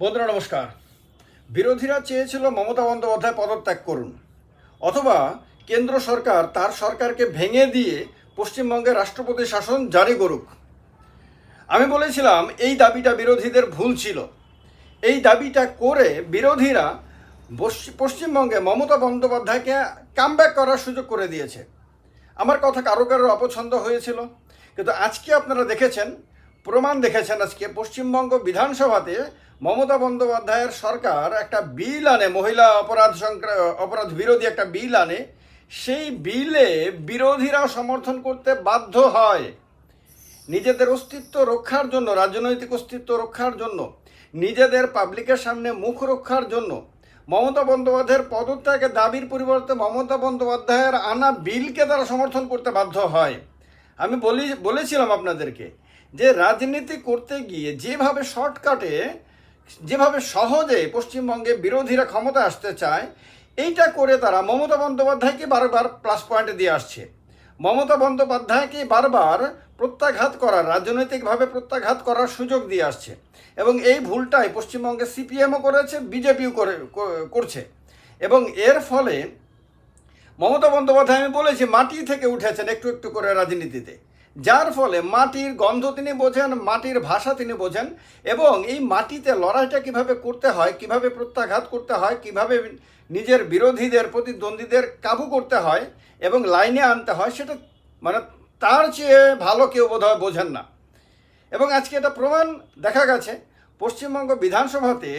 বন্ধুরা, নমস্কার। বিরোধীরা চেয়েছিল মমতা বন্দ্যোপাধ্যায় পদত্যাগ করুন। অথবা কেন্দ্র সরকার তার সরকারকে ভেঙে দিয়ে পশ্চিমবঙ্গে রাষ্ট্রপতি শাসন জারি করুক। আমি বলেছিলাম, এই দাবিটা বিরোধীদের ভুল ছিল। এই দাবিটা করে বিরোধীরা পশ্চিম- পশ্চিমবঙ্গে মমতা বন্দ্যোপাধ্যায়কে কামব্যাক করার সুযোগ করে দিয়েছে। আমার কথা কারও কারও অপছন্দ হয়েছিল। কিন্তু আজকে আপনারা দেখেছেন প্রমাণ দেখেছেন আজকে পশ্চিমবঙ্গ বিধানসভাতে মমতা বন্দ্যোপাধ্যায়ের সরকার একটা বিল আনে, মহিলা অপরাধ সংক্রা, অপরাধ বিরোধী একটা বিল আনে। সেই বিলে বিরোধীরা সমর্থন করতে বাধ্য হয়। নিজেদের অস্তিত্ব রক্ষার জন্য, রাজনৈতিক অস্তিত্ব রক্ষার জন্য, নিজেদের পাবলিকের সামনে মুখ রক্ষার জন্য। মমতা বন্দ্যোপাধ্যায়ের পদত্যাগের দাবির পরিবর্তে মমতা বন্দ্যোপাধ্যায়ের আনা বিলকে তারা সমর্থন করতে বাধ্য হয়। আমি বলি, বলেছিলাম আপনাদেরকে যে রাজনীতি করতে গিয়ে যেভাবে শর্টকাটে, যেভাবে সহজে পশ্চিমবঙ্গে বিরোধীরা ক্ষমতা আসতে চায়, এইটা করে তারা মমতা বন্দ্যোপাধ্যায়কে বারবার প্লাস পয়েন্ট দিয়ে আসছে। মমতা বন্দ্যোপাধ্যায়কে বারবার প্রত্যাঘাত করার, রাজনৈতিকভাবে প্রত্যাঘাত করার সুযোগ দিয়ে আসছে। এবং এই ভুলটাই পশ্চিমবঙ্গে সিপিএমও করেছে বিজেপিও করে করছে। এবং এর ফলে মমতা বন্দ্যোপাধ্যায়, আমি বলেছি, মাটি থেকে উঠেছেন একটু একটু করে রাজনীতিতে। যার ফলে মাটির গন্ধ তিনি বোঝেন, মাটির ভাষা তিনি বোঝেন এবং এই মাটিতে লড়াইটা কীভাবে করতে হয়, কীভাবে প্রত্যাঘাত করতে হয়, কীভাবে নিজের বিরোধীদের প্রতিদ্বন্দ্বীদের কাবু করতে হয় এবং লাইনে আনতে হয়, সেটা মানে তার চেয়ে ভালো কেউ বোধহয় বোঝেন না। এবং আজকে এটা প্রমাণ দেখা গেছে, পশ্চিমবঙ্গ বিধানসভাতে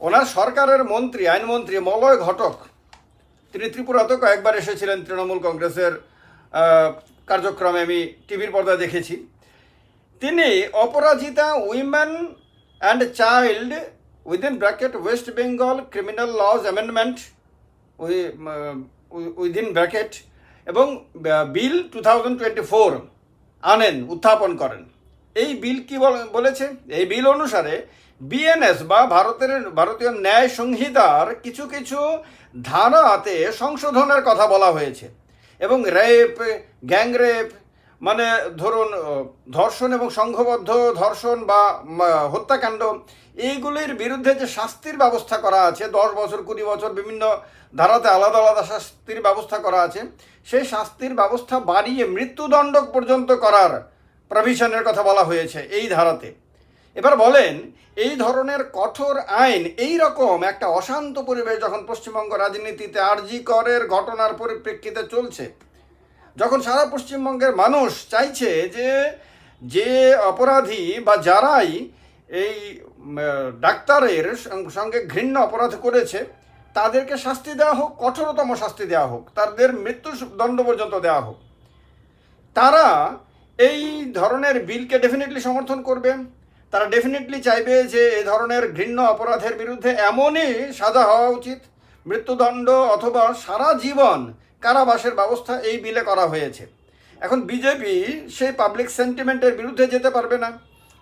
ওনার সরকারের মন্ত্রী, আইনমন্ত্রী মলয় ঘটক, তিনি ত্রিপুরাতেও কয়েকবার এসেছিলেন তৃণমূল কংগ্রেসের কার্যক্রমে আমি টিভির পর্দায় দেখেছি। তিনি Aparajita women and child within bracket West Bengal criminal laws amendment within bracket এবং bill two thousand twenty four আনেন, উত্থাপন করেন। এই বিল কি বল- বলেছে? এই বিল অনুসারে বিএনএস বা ভারতের, ভারতীয় ন্যায় সংহিতার কিছু কিছু ধারাতে সংশোধনের কথা বলা হয়েছে। এবং রেপ, গ্যাংরেপ মানে ধরুন ধর্ষণ এবং সংঘবদ্ধ ধর্ষণ বা হত্যাকাণ্ড, এইগুলির বিরুদ্ধে যে শাস্তির ব্যবস্থা করা আছে, দশ বছর, কুড়ি বছর বিভিন্ন ধারাতে আলাদা আলাদা শাস্তির ব্যবস্থা করা আছে, সেই শাস্তির ব্যবস্থা বাড়িয়ে মৃত্যুদণ্ড পর্যন্ত করার প্রভিশনের কথা বলা হয়েছে এই ধারাতে। এবার বলেন, এই ধরনের কঠোর আইন, এই রকম একটা অশান্ত পরিবেশ যখন পশ্চিমবঙ্গ রাজনীতিতে আরজি করের ঘটনার পরিপ্রেক্ষিতে চলছে, যখন সারা পশ্চিমবঙ্গের মানুষ চাইছে যে যে অপরাধী বা যারাই এই ডাক্তারের সঙ্গে ঘৃণ্য অপরাধ করেছে, তাদেরকে শাস্তি দেওয়া হোক, কঠোরতম শাস্তি দেওয়া হোক, তাদের মৃত্যু দণ্ড পর্যন্ত দেওয়া হোক, তারা এই ধরনের বিলকে ডেফিনেটলি সমর্থন করবে। তারা ডেফিনেটলি চাইবে যে এ ধরনের ঘৃণ্য অপরাধের বিরুদ্ধে এমনই সাজা হওয়া উচিত, মৃত্যুদণ্ড অথবা সারা জীবন কারাবাসের ব্যবস্থা এই বিলে করা হয়েছে। এখন বিজেপি সেই পাবলিক সেন্টিমেন্টের বিরুদ্ধে যেতে পারবে না।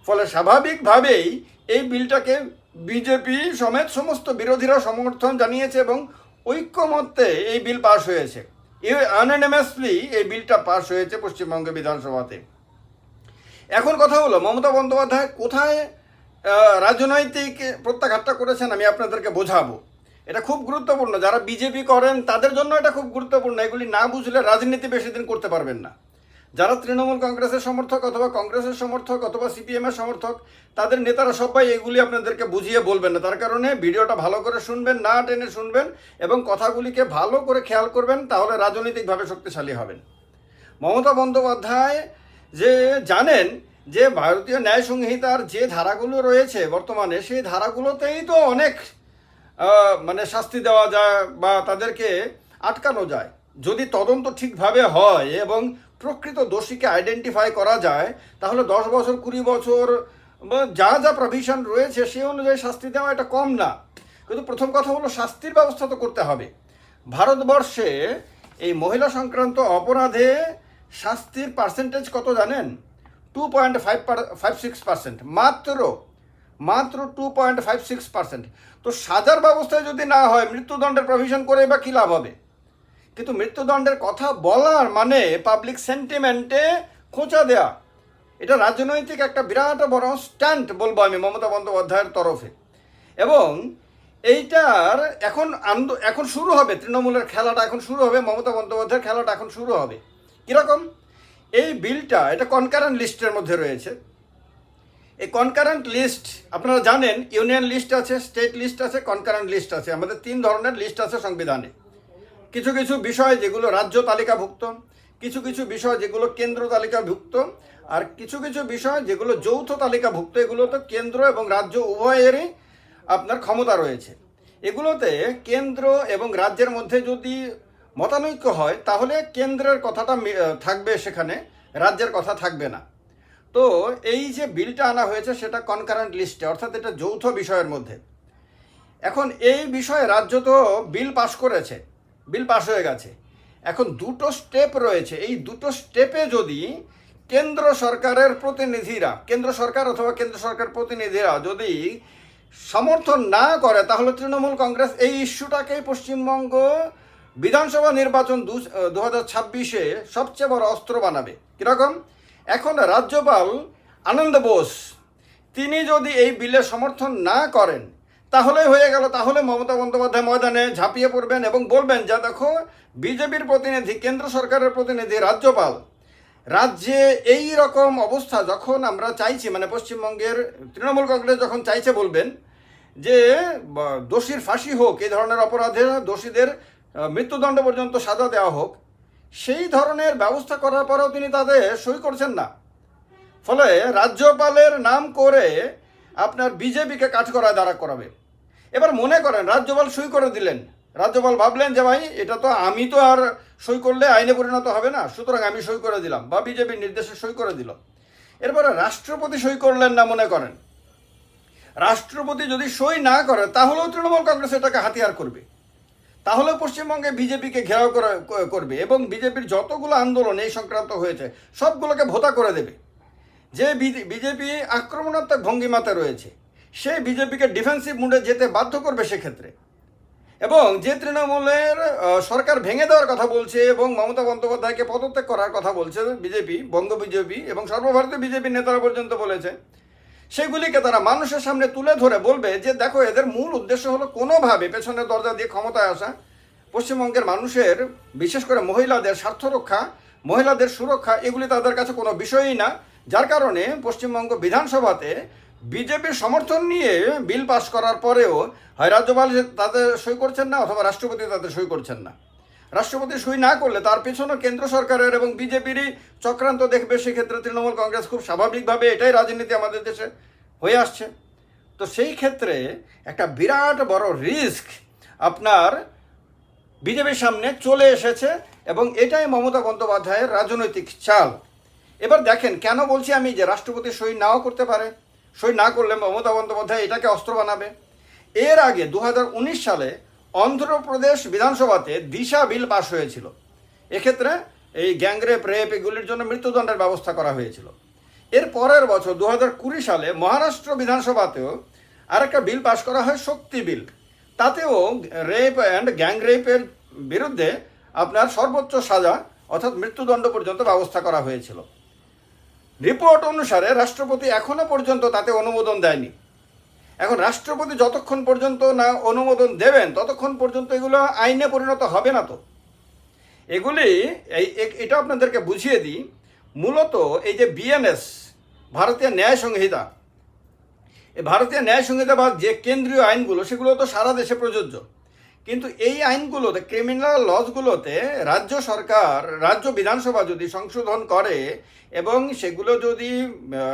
ফলে স্বাভাবিকভাবেই এই বিলটাকে বিজেপি সমেত সমস্ত বিরোধীরা সমর্থন জানিয়েছে এবং ঐক্যমত্যে এই বিল পাশ হয়েছে। আনএনএমএসলি এই বিলটা পাশ হয়েছে পশ্চিমবঙ্গ বিধানসভাতে। এখন কথা হলো, মমতা বন্দ্যোপাধ্যায় কোথায় রাজনৈতিক প্রত্যাঘাতটা করেছেন আমি আপনাদেরকে বোঝাবো। এটা খুব গুরুত্বপূর্ণ, যারা বিজেপি করেন তাদের জন্য এটা খুব গুরুত্বপূর্ণ, এগুলি না বুঝলে রাজনীতি বেশি দিন করতে পারবেন না। যারা তৃণমূল কংগ্রেসের সমর্থক অথবা কংগ্রেসের সমর্থক অথবা সিপিএমের সমর্থক, তাদের নেতারা সবাই এগুলি আপনাদেরকে বুঝিয়ে বলবেন না। তার কারণে ভিডিওটা ভালো করে শুনবেন, না টেনে শুনবেন এবং কথাগুলিকে ভালো করে খেয়াল করবেন, তাহলে রাজনৈতিকভাবে শক্তিশালী হবেন। মমতা বন্দ্যোপাধ্যায় যে জানেন যে ভারতীয় ন্যায় সংহিতার যে ধারাগুলো রয়েছে বর্তমানে, সেই ধারাগুলোতেই তো অনেক মানে শাস্তি দেওয়া যায় বা তাদেরকে আটকানো যায়। যদি তদন্ত ঠিকভাবে হয় এবং প্রকৃত দোষীকে আইডেন্টিফাই করা যায়, তাহলে দশ বছর, কুড়ি বছর যা যা প্রভিশন রয়েছে সেই অনুযায়ী শাস্তি দেওয়া এটা কম না। কিন্তু প্রথম কথা হলো শাস্তির ব্যবস্থা তো করতে হবে। ভারতবর্ষে এই মহিলা সংক্রান্ত অপরাধে শাস্তির পার্সেন্টেজ কত জানেন? Two point five five six percent মাত্র মাত্র two point five six percent তো সাজার ব্যবস্থায় যদি না হয়, মৃত্যুদণ্ডের প্রভিশন করে বা কী লাভ হবে? কিন্তু মৃত্যুদণ্ডের কথা বলার মানে পাবলিক সেন্টিমেন্টে খোঁচা দেয়া। এটা রাজনৈতিক একটা বিরাট বড় স্ট্যান্ড বলব আমি মমতা বন্দ্যোপাধ্যায়ের তরফে। এবং এইটার এখন আন্দ এখন শুরু হবে, তৃণমূলের খেলাটা এখন শুরু হবে, মমতা বন্দ্যোপাধ্যায়ের খেলাটা এখন শুরু হবে। কীরকম? এই বিলটা, এটা কনকারেন্ট লিস্টের মধ্যে রয়েছে। এই কনকারেন্ট লিস্ট আপনারা জানেন ইউনিয়ন লিস্ট আছে স্টেট লিস্ট আছে কনকারেন্ট লিস্ট আছে। আমাদের তিন ধরনের লিস্ট আছে সংবিধানে। কিছু কিছু বিষয় যেগুলো রাজ্য তালিকাভুক্ত, কিছু কিছু বিষয় যেগুলো কেন্দ্র তালিকাভুক্ত, আর কিছু কিছু বিষয় যেগুলো যৌথ তালিকাভুক্ত এগুলো তো কেন্দ্র এবং রাজ্য উভয়েরই আপনার ক্ষমতা রয়েছে। এগুলোতে কেন্দ্র এবং রাজ্যের মধ্যে যদি মতানৈক্য হয়, তাহলে কেন্দ্রের কথাটা থাকবে সেখানে, রাজ্যের কথা থাকবে না। তো এই যে বিলটা আনা হয়েছে সেটা কনকারেন্ট লিস্টে অর্থাৎ এটা যৌথ বিষয়ের মধ্যে। এখন এই বিষয়ে রাজ্য তো বিল পাশ করেছে, বিল পাশ হয়ে গেছে। এখন দুটো স্টেপ রয়েছে, এই দুটো স্টেপে যদি কেন্দ্র সরকারের প্রতিনিধিরা, কেন্দ্র সরকার অথবা কেন্দ্র সরকার প্রতিনিধিরা যদি সমর্থন না করে, তাহলে তৃণমূল কংগ্রেস এই ইস্যুটাকেই পশ্চিমবঙ্গ বিধানসভা নির্বাচন দু হাজার ছাব্বিশে সবচেয়ে বড় অস্ত্র বানাবে। কীরকম? এখন রাজ্যপাল আনন্দ বোস, তিনি যদি এই বিলে সমর্থন না করেন তাহলে হয়ে গেল, তাহলে মমতা বন্দ্যোপাধ্যায় ময়দানে ঝাঁপিয়ে পড়বেন এবং বলবেন, যা দেখো, বিজেপির প্রতিনিধি, কেন্দ্র সরকারের প্রতিনিধি, রাজ্যপাল, রাজ্যে এই রকম অবস্থা যখন আমরা চাইছি মানে পশ্চিমবঙ্গের তৃণমূল কংগ্রেস যখন চাইছে বলবেন, যে দোষীর ফাঁসি হোক, এই ধরনের অপরাধে দোষীদের মৃত্যুদণ্ড পর্যন্ত সাজা দেওয়া হোক, সেই ধরনের ব্যবস্থা করার পরেও তিনি তাদের সই করছেন না। ফলে রাজ্যপালের নাম করে আপনার বিজেপিকে কাঠগড়ায় দাঁড়া করাবে। এবার মনে করেন, রাজ্যপাল সই করে দিলেন। রাজ্যপাল ভাবলেন যে, ভাই, এটা তো আমি তো আর সই করলে আইনে পরিণত হবে না, সুতরাং আমি সই করে দিলাম বা বিজেপির নির্দেশে সই করে দিল। এরপরে রাষ্ট্রপতি সই করলেন না মনে করেন। রাষ্ট্রপতি যদি সই না করে, তাহলেও তৃণমূল কংগ্রেস এটাকে হাতিয়ার করবে। তাহলে পশ্চিমবঙ্গে বিজেপিকে ঘেরাও করে করবে এবং বিজেপির যতগুলো আন্দোলন এই সংক্রান্ত হয়েছে, সবগুলোকে ভোতা করে দেবে। যে বিজেপি আক্রমণাত্মক ভঙ্গিমাতে রয়েছে সেই বিজেপিকে ডিফেন্সিভ মুডে যেতে বাধ্য করবে সেক্ষেত্রে। এবং যে তৃণমূলের সরকার ভেঙে দেওয়ার কথা বলছে এবং মমতা বন্দ্যোপাধ্যায়কে পদত্যাগ করার কথা বলছে বিজেপি, বঙ্গ বিজেপি এবং সর্বভারতীয় বিজেপি নেতারা পর্যন্ত বলেছে সেগুলিকে তারা মানুষের সামনে তুলে ধরে বলবে যে, দেখো, এদের মূল উদ্দেশ্য হলো কোনোভাবে পেছনের দরজা দিয়ে ক্ষমতায় আসা। পশ্চিমবঙ্গের মানুষের, বিশেষ করে মহিলাদের স্বার্থ রক্ষা, মহিলাদের সুরক্ষা, এগুলি তাদের কাছে কোনো বিষয়ই না। যার কারণে পশ্চিমবঙ্গ বিধানসভাতে বিজেপির সমর্থন নিয়ে বিল পাস করার পরেও হয়, রাজ্যপাল তাদের সই করছেন না, অথবা রাষ্ট্রপতি তাদের সই করছেন না। রাষ্ট্রপতি সই না করলে তার পেছনে কেন্দ্র সরকারের এবং বিজেপিরই চক্রান্ত দেখবে, সেক্ষেত্রে তৃণমূল কংগ্রেস খুব স্বাভাবিকভাবে এটাই রাজনীতি আমাদের দেশে হয়ে আসছে। তো সেই ক্ষেত্রে একটা বিরাট বড় রিস্ক আপনার বিজেপির সামনে চলে এসেছে এবং এটাই মমতা বন্দ্যোপাধ্যায়ের রাজনৈতিক চাল। এবার দেখেন, কেন বলছি আমি যে রাষ্ট্রপতি সই নাও করতে পারে? সই না করলে মমতা বন্দ্যোপাধ্যায় এটাকে অস্ত্র বানাবে। এর আগে দু হাজার উনিশ সালে অন্ধ্রপ্রদেশ বিধানসভাতে দিশা বিল পাশ হয়েছিল। এক্ষেত্রে এই গ্যাংরেপ রেপ এগুলির জন্য মৃত্যুদণ্ডের ব্যবস্থা করা হয়েছিল। এর পরের বছর দু সালে মহারাষ্ট্র বিধানসভাতেও আরেকটা বিল পাশ করা হয়, শক্তি বিল। তাতেও রেপ অ্যান্ড গ্যাং রেপের বিরুদ্ধে আপনার সর্বোচ্চ সাজা অর্থাৎ মৃত্যুদণ্ড পর্যন্ত ব্যবস্থা করা হয়েছিল। রিপোর্ট অনুসারে রাষ্ট্রপতি এখনও পর্যন্ত তাতে অনুমোদন দেয়নি। এখন রাষ্ট্রপতি যতক্ষণ পর্যন্ত না অনুমোদন দেবেন, ততক্ষণ পর্যন্ত এগুলো আইনে পরিণত হবে না তো। এগুলি, এই এটা আপনাদেরকে বুঝিয়ে দিই, মূলত এই যে বিএনএস, ভারতীয় ন্যায় সংহিতা, এই ভারতীয় ন্যায় সংহিতা বা যে কেন্দ্রীয় আইনগুলো, সেগুলো তো সারা দেশে প্রযোজ্য। কিন্তু এই আইনগুলোতে ক্রিমিনাল লজগুলোতে রাজ্য সরকার, রাজ্য বিধানসভা যদি সংশোধন করে এবং সেগুলো যদি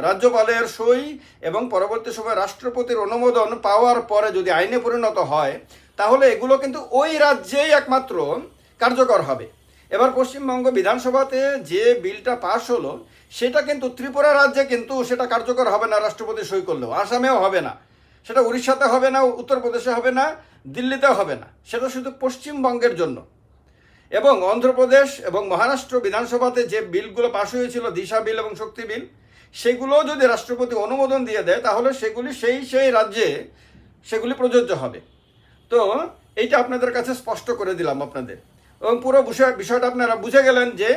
রাজ্যপালের সই এবং পরবর্তী সময় রাষ্ট্রপতির অনুমোদন পাওয়ার পরে যদি আইনে পরিণত হয়, তাহলে এগুলো কিন্তু ওই রাজ্যেই একমাত্র কার্যকর হবে। এবার পশ্চিমবঙ্গ বিধানসভাতে যে বিলটা পাশ হলো, সেটা কিন্তু ত্রিপুরা রাজ্যে কিন্তু সেটা কার্যকর হবে না, রাষ্ট্রপতি সই করলেও। আসামেও হবে না। সেটা উড়িষ্যাতে হবে না, উত্তরপ্রদেশে হবে না দিল্লিতেও হবে না। সেটা শুধু পশ্চিমবঙ্গের জন্য। এবং অন্ধ্রপ্রদেশ এবং মহারাষ্ট্র বিধানসভাতে যে বিলগুলো পাশ হয়েছিল, দিশা বিল এবং শক্তি বিল সেগুলো যদি রাষ্ট্রপতি অনুমোদন দিয়ে দেয়, তাহলে সেগুলি সেই সেই রাজ্যে সেগুলি প্রযোজ্য হবে। তো এইটা আপনাদের কাছে স্পষ্ট করে দিলাম আপনাদের। এবং পুরো বিষয় বিষয়টা আপনারা বুঝে গেলেন যে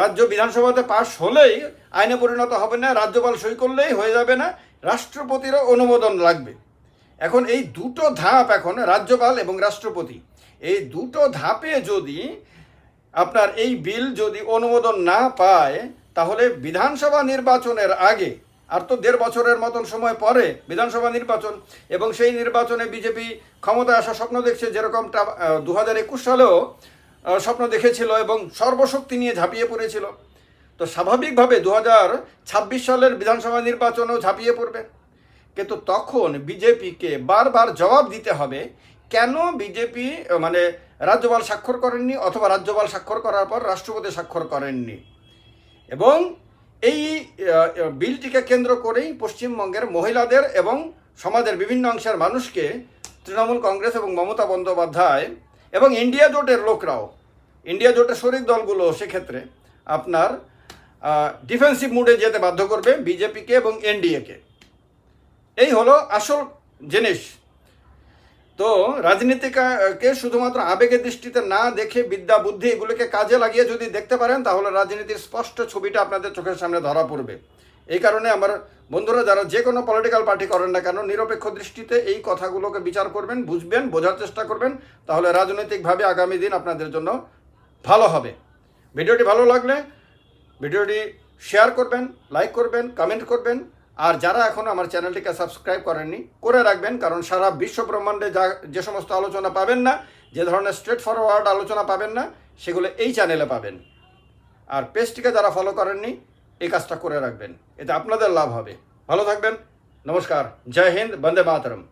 রাজ্য বিধানসভাতে পাশ হলেই আইনে পরিণত হবে না, রাজ্যপাল সই করলেই হয়ে যাবে না, রাষ্ট্রপতিরও অনুমোদন লাগবে। এখন এই দুটো ধাপ এখন রাজ্যপাল এবং রাষ্ট্রপতি। এই দুটো ধাপে যদি আপনার এই বিল যদি অনুমোদন না পায়, তাহলে বিধানসভা নির্বাচনের আগে, আর তো দেড় বছরের মতন সময় পরে বিধানসভা নির্বাচন, এবং সেই নির্বাচনে বিজেপি ক্ষমতায় আসার স্বপ্ন দেখছে যেরকম দু হাজার একুশ সালেও স্বপ্ন দেখেছিল এবং সর্বশক্তি নিয়ে ঝাঁপিয়ে পড়েছিল। তো স্বাভাবিকভাবে দু হাজার ছাব্বিশ সালের বিধানসভা নির্বাচনেও ঝাঁপিয়ে পড়বে। কিন্তু তখন বিজেপিকে বারবার জবাব দিতে হবে, কেন বিজেপি মানে রাজ্যপাল স্বাক্ষর করেননি অথবা রাজ্যপাল স্বাক্ষর করার পর রাষ্ট্রপতি স্বাক্ষর করেননি। এবং এই বিলটিকে কেন্দ্র করেই পশ্চিমবঙ্গের মহিলাদের এবং সমাজের বিভিন্ন অংশের মানুষকে তৃণমূল কংগ্রেস এবং মমতা বন্দ্যোপাধ্যায় এবং ইন্ডিয়া জোটের লোকরাও, ইন্ডিয়া জোটের শরিক দলগুলো সেক্ষেত্রে আপনার ডিফেন্সিভ মুডে যেতে বাধ্য করবে বিজেপিকে এবং এনডিএকে এই হলো আসল জিনিস। তো রাজনীতিকে শুধুমাত্র আবেগের দৃষ্টিতে না দেখে বিদ্যা, বুদ্ধি এগুলোকে কাজে লাগিয়ে যদি দেখতে পারেন, তাহলে রাজনীতির স্পষ্ট ছবিটা আপনাদের চোখের সামনে ধরা পড়বে। এই কারণে আমার বন্ধুরা, যারা যে কোনো পলিটিক্যাল পার্টি করেন না কেন, নিরপেক্ষ দৃষ্টিতে এই কথাগুলোকে বিচার করবেন, বুঝবেন, বোঝার চেষ্টা করবেন, তাহলে রাজনৈতিকভাবে আগামী দিন আপনাদের জন্য ভালো হবে। ভিডিওটি ভালো লাগলে ভিডিওটি শেয়ার করবেন লাইক করবেন কমেন্ট করবেন। আর যারা এখন আমার চ্যানেলটিকে সাবস্ক্রাইব করেননি, করে রাখবেন, কারণ সারা বিশ্ব ব্রহ্মাণ্ডে যা, যে সমস্ত আলোচনা পাবেন না, যে ধরনের স্ট্রেট ফরওয়ার্ড আলোচনা পাবেন না, সেগুলো এই চ্যানেলে পাবেন। আর পেজটিকে যারা ফলো করেননি, এই কাজটা করে রাখবেন, এতে আপনাদের লাভ হবে। ভালো থাকবেন, নমস্কার, জয় হিন্দ, বন্দে মাতরম।